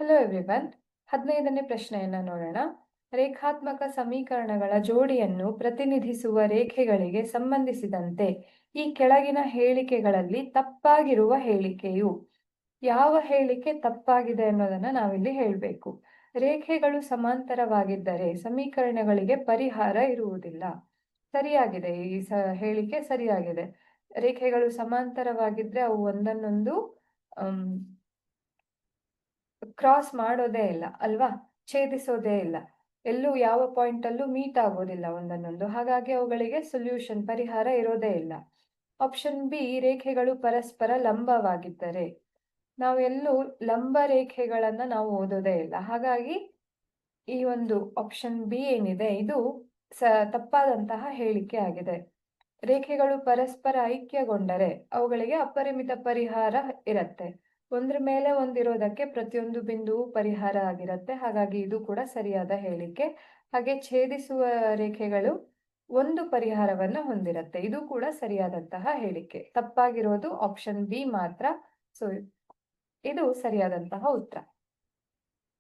Hello everyone ಹದಿನೈದನೇ ಪ್ರಶ್ನೆಯನ್ನ ನೋಡೋಣ. ರೇಖಾತ್ಮಕ ಸಮೀಕರಣಗಳ ಜೋಡಿಯನ್ನು ಪ್ರತಿನಿಧಿಸುವ ರೇಖೆಗಳಿಗೆ ಸಂಬಂಧಿಸಿದಂತೆ ಈ ಕೆಳಗಿನ ಹೇಳಿಕೆಗಳಲ್ಲಿ ತಪ್ಪಾಗಿರುವ ಹೇಳಿಕೆಯು ಯಾವ ಹೇಳಿಕೆ ತಪ್ಪಾಗಿದೆ ಅನ್ನೋದನ್ನ ನಾವಿಲ್ಲಿ ಹೇಳಬೇಕು. ರೇಖೆಗಳು ಸಮಾಂತರವಾಗಿದ್ದರೆ ಸಮೀಕರಣಗಳಿಗೆ ಪರಿಹಾರ ಇರುವುದಿಲ್ಲ. ಸರಿಯಾಗಿದೆ, ಈ ಸ, ಹೇಳಿಕೆ ಸರಿಯಾಗಿದೆ. ರೇಖೆಗಳು ಸಮಾಂತರವಾಗಿದ್ರೆ ಅವು ಒಂದನ್ನೊಂದು ಕ್ರಾಸ್ ಮಾಡೋದೇ ಇಲ್ಲ, ಅಲ್ವಾ? ಛೇದಿಸೋದೇ ಇಲ್ಲ. ಎಲ್ಲೂ ಯಾವ ಪಾಯಿಂಟ್ ಅಲ್ಲೂ ಮೀಟ್ ಆಗೋದಿಲ್ಲ ಒಂದನ್ನೊಂದು. ಹಾಗಾಗಿ ಅವುಗಳಿಗೆ ಸೊಲ್ಯೂಷನ್ ಪರಿಹಾರ ಇರೋದೇ ಇಲ್ಲ. ಆಪ್ಷನ್ ಬಿ ರೇಖೆಗಳು ಪರಸ್ಪರ ಲಂಬವಾಗಿದ್ದರೆ. ನಾವು ಎಲ್ಲೂ ಲಂಬ ರೇಖೆಗಳನ್ನ ನಾವು ಓದೋದೇ ಇಲ್ಲ. ಹಾಗಾಗಿ ಈ ಒಂದು ಆಪ್ಷನ್ ಬಿ ಏನಿದೆ, ಇದು ಸ, ತಪ್ಪಾದಂತಹ ಹೇಳಿಕೆ ಆಗಿದೆ. ರೇಖೆಗಳು ಪರಸ್ಪರ ಐಕ್ಯಗೊಂಡರೆ ಅವುಗಳಿಗೆ ಅಪರಿಮಿತ ಪರಿಹಾರ ಇರತ್ತೆ. ಒಂದ್ರ ಮೇಲೆ ಒಂದಿರೋದಕ್ಕೆ ಪ್ರತಿಯೊಂದು ಬಿಂದುವು ಪರಿಹಾರ ಆಗಿರುತ್ತೆ. ಹಾಗಾಗಿ ಇದು ಕೂಡ ಸರಿಯಾದ ಹೇಳಿಕೆ. ಹಾಗೆ ಛೇದಿಸುವ ರೇಖೆಗಳು ಒಂದು ಪರಿಹಾರವನ್ನು ಹೊಂದಿರುತ್ತೆ. ಇದು ಕೂಡ ಸರಿಯಾದಂತಹ ಹೇಳಿಕೆ. ತಪ್ಪಾಗಿರೋದು ಆಪ್ಷನ್ ಬಿ ಮಾತ್ರ. ಸೊ ಇದು ಸರಿಯಾದಂತಹ ಉತ್ತರ.